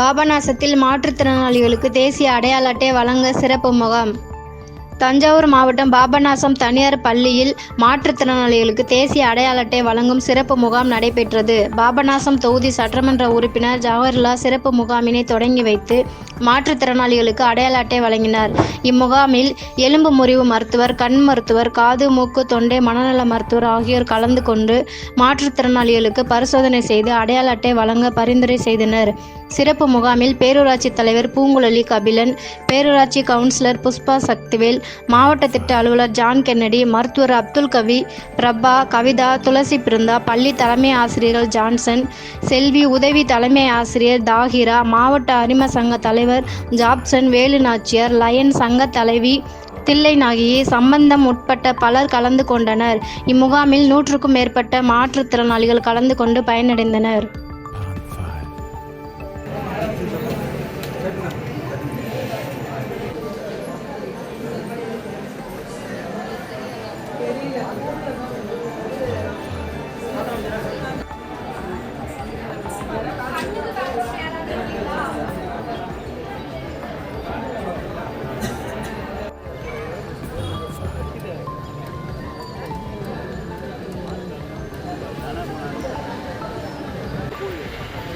பாபநாசத்தில் மாற்றுத்திறனாளிகளுக்கு தேசிய அடையாள அட்டை வழங்க சிறப்பு முகாம். தஞ்சாவூர் மாவட்டம் பாபநாசம் தனியார் பள்ளியில் மாற்றுத்திறனாளிகளுக்கு தேசிய அடையாள அட்டை வழங்கும் சிறப்பு முகாம் நடைபெற்றது. பாபநாசம் தொகுதி சட்டமன்ற உறுப்பினர் ஜவஹர்லால் சிறப்பு முகாமினை தொடங்கி வைத்து மாற்றுத்திறனாளிகளுக்கு அடையாள அட்டை வழங்கினார். இம்முகாமில் எலும்பு முறிவு மருத்துவர் கண் மருத்துவர் காது மூக்கு தொண்டை மனநல மருத்துவர் ஆகியோர் கலந்து கொண்டு மாற்றுத்திறனாளிகளுக்கு பரிசோதனை செய்து அடையாள அட்டை வழங்க பரிந்துரை செய்தனர். சிறப்பு முகாமில் பேரூராட்சி தலைவர் பூங்குழலி கபிலன் பேரூராட்சி கவுன்சிலர் புஷ்பா சக்திவேல் மாவட்ட திட்ட அலுவலர் ஜான் கென்னடி மருத்துவர் அப்துல் கவி பிரபா கவிதா துளசி பிருந்தா பள்ளி தலைமை ஆசிரியர்கள் ஜான்சன் செல்வி உதவி தலைமை ஆசிரியர் தாகிரா மாவட்ட அரிம சங்க தலைவர் ஜாப்சன் வேலு நாச்சியார் லயன் சங்க தலைவி தில்லை நாகியி சம்பந்தம் உட்பட்ட பலர் கலந்து கொண்டனர். இம்முகாமில் நூற்றுக்கும் மேற்பட்ட மாற்றுத்திறனாளிகள் கலந்து கொண்டு பயனடைந்தனர்.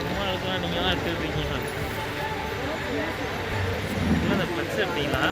சும்மா இருக்கலாம் நீங்கள் தான் எடுத்துருக்கீங்க இல்லை இந்த ஃப்ளெக்ஸ் எப்படிங்களா